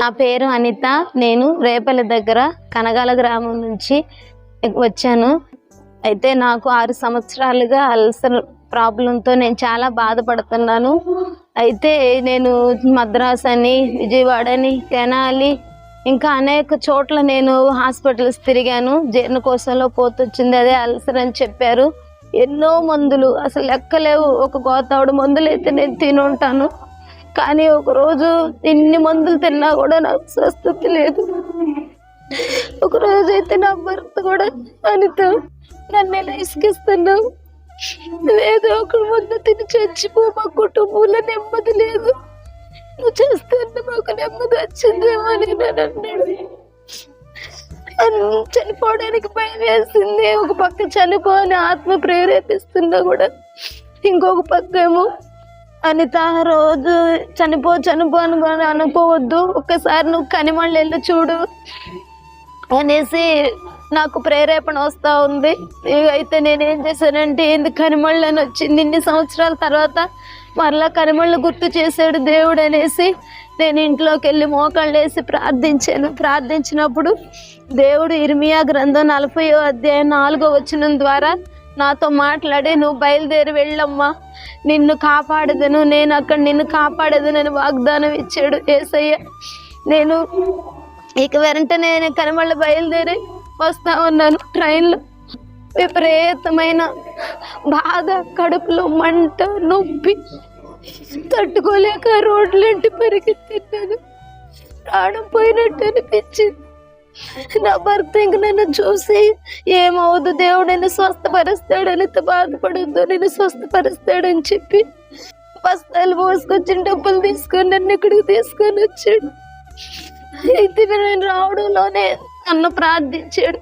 నా పేరు అనిత. నేను రేపల్లి దగ్గర కనగాల గ్రామం నుంచి వచ్చాను. అయితే నాకు ఆరు సంవత్సరాలుగా అల్సర్ ప్రాబ్లంతో నేను చాలా బాధపడుతున్నాను. అయితే నేను మద్రాస్ అని విజయవాడ అని తెనాలి ఇంకా అనేక చోట్ల నేను హాస్పిటల్స్ తిరిగాను. జీర్ణకోశంలో పోతొచ్చింది అదే అల్సర్ అని చెప్పారు. ఎన్నో మందులు అసలు లెక్కలేవు. ఒక గోతావుడు మందులు అయితే నేను తిని ఉంటాను కానీ ఒకరోజు ఎన్ని మందులు తిన్నా కూడా నాకు స్వస్థత లేదు. ఒకరోజు అయితే నా భర్త కూడా అనితో నన్ను ఎలా ఇసుకిస్తున్నావు ఏదో ఒక మందు తిని చచ్చిపో మా కుటుంబంలో నెమ్మది లేదు. నువ్వు చేస్తున్న మాకు నెమ్మది వచ్చిందేమో అని నేను అన్నాడు. చనిపోవడానికి భయం వేసింది. ఒక పక్క చనిపోని ఆత్మ ప్రేరేపిస్తున్నా కూడా ఇంకొక పక్క ఏమో అనిత రోజు చనిపో చనిపో అని అనుకోవద్దు. ఒక్కసారి నువ్వు కనిమళ్ళు వెళ్ళి చూడు అనేసి నాకు ప్రేరేపణ వస్తూ ఉంది. అయితే నేనేం చేశానంటే ఎందుకు కనిమళ్ళు అని వచ్చింది. ఇన్ని సంవత్సరాల తర్వాత మరలా కనిమళ్ళు గుర్తు చేశాడు దేవుడు అనేసి నేను ఇంట్లోకి వెళ్ళి మోకాళ్ళు వేసి ప్రార్థించాను. ప్రార్థించినప్పుడు దేవుడు ఇర్మియా గ్రంథం నలభయో అధ్యాయం నాలుగో వచనం ద్వారా నాతో మాట్లాడి నువ్వు బయలుదేరి వెళ్ళమ్మా. నిన్ను కాపాడదను. నేను అక్కడ నిన్ను కాపాడదనని వాగ్దానం ఇచ్చాడు ఏసయ్య. నేను ఇక వెంటనే నేను కనమళ్ళ బయలుదేరి వస్తా ఉన్నాను. ట్రైన్లో విపరీతమైన బాధ కడుపులో మంట నొప్పి. తట్టుకోలేక రోడ్లంటి పరిగెత్తిన్నాను. ప్రాణం పోయినట్టు అనిపించింది. నా భర్త ఇంక నన్ను చూసి ఏమవుదు దేవుడు నన్ను స్వస్థపరుస్తాడని బాధపడద్దు నేను స్వస్థపరుస్తాడని చెప్పి బస్తాలు పోసుకొచ్చిన డబ్బులు తీసుకొని నన్ను ఇక్కడికి తీసుకొని వచ్చాడు. అయితే నేను రావడంలోనే నన్ను ప్రార్థించాడు.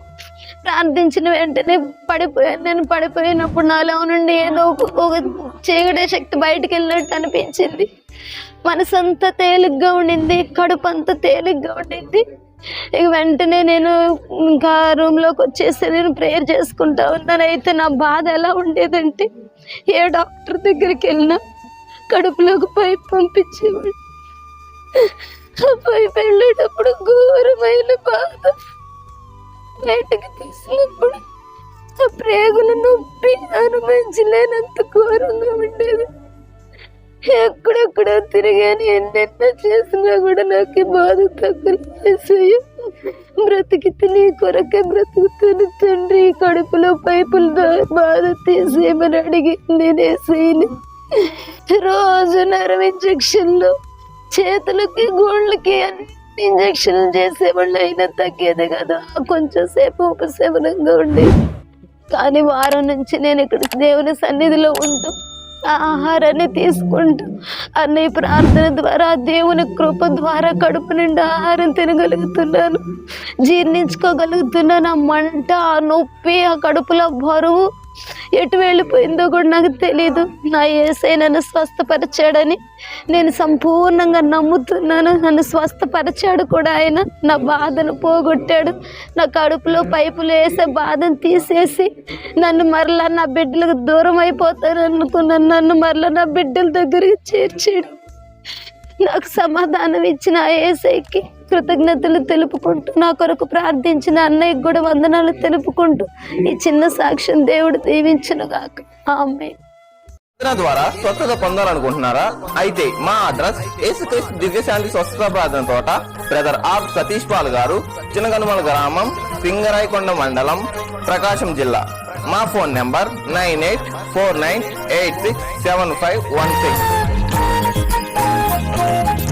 ప్రార్థించిన వెంటనే పడిపోయాను. నేను పడిపోయినప్పుడు నాలో నుండి ఏదో ఒక ఒక చీకటి శక్తి బయటికి వెళ్ళినట్టు అనిపించింది. మనసంతా తేలిగ్గా ఉండింది కడుపు అంతా తేలిగ్గా ఉండింది. ఇక వెంటనే నేను ఇంకా రూమ్లోకి వచ్చేసి నేను ప్రేయర్ చేసుకుంటా ఉన్నాను. అయితే నా బాధ ఎలా ఉండేదంటే ఏ డాక్టర్ దగ్గరికి వెళ్ళినా కడుపులోకి పైప్ పంపించేవాడు. ఆ పైప్ వెళ్ళేటప్పుడు ఘోరమైన బాధ. బయటకు తీసినప్పుడు ఆ ప్రేగులు నొప్పి అనుభవించలేనంత ఘోరంగా ఉండేది. ఎక్కడెక్కడ తిరిగాను ఎన్నెన్నో చేసినా కూడా నాకు బాధ తగ్గలేసాయి బ్రతికితే నీ కొరకే బ్రతుకుతాను తండ్రి. కడుపులో పైపుల బాధ తీసేయమని అడిగి నేనేసేయని రోజు నరం ఇంజక్షన్లు చేతులకి గోళ్ళకి అన్ని ఇంజక్షన్లు చేసేవాళ్ళు అయినా తగ్గేది కదా. కొంచెం సేపు ఉపశమనంగా ఉండేది కానీ వారం నుంచి నేను ఇక్కడ దేవుని సన్నిధిలో ఉంటూ ఆ ఆహారాన్ని తీసుకుంటూ అన్నయ్య ప్రార్థన ద్వారా దేవుని కృప ద్వారా కడుపు నిండా ఆహారం తినగలుగుతున్నాను. జీర్ణించుకోగలుగుతున్నాను. ఆ మంట ఆ నొప్పి ఆ కడుపులో బరువు ఎటు వెళ్ళిపోయిందో కూడా నాకు తెలియదు నా ఏసై నన్ను స్వస్థపరిచాడని నేను సంపూర్ణంగా నమ్ముతున్నాను. నన్ను స్వస్థపరిచాడు కూడా ఆయన. నా బాధను పోగొట్టాడు. నా కడుపులో పైపులు వేసే బాధను తీసేసి నన్ను మరలా నా బిడ్డలకు దూరం అయిపోతాను అనుకున్నాను. నన్ను మరలా నా బిడ్డల దగ్గరికి చేర్చాడు. నాకు సమాధానం ఇచ్చిన ఏసైకి కృతజ్ఞతలు తెలుపుకుంటూ నా కొరకు ప్రార్థించిన అన్నయ్యకి కూడా వందనాలు తెలుపుకుంటూ ఈ చిన్న సాక్ష్యం దేవుడు దీవించను గాక. ఆమె ద్వారా స్వస్థత పొందాలనుకుంటున్నారా? అయితే మా అడ్రస్ ఏసుక్రీస్తు దివ్యశాంతి స్వస్థత ప్రార్థన తోట బ్రదర్ ఆర్ సతీష్ పాల్ గారు చిన్నగనుమల గ్రామం పింగరాయకొండ మండలం ప్రకాశం జిల్లా. మా phone number nine eight four nine eight six seven five one six. Yeah.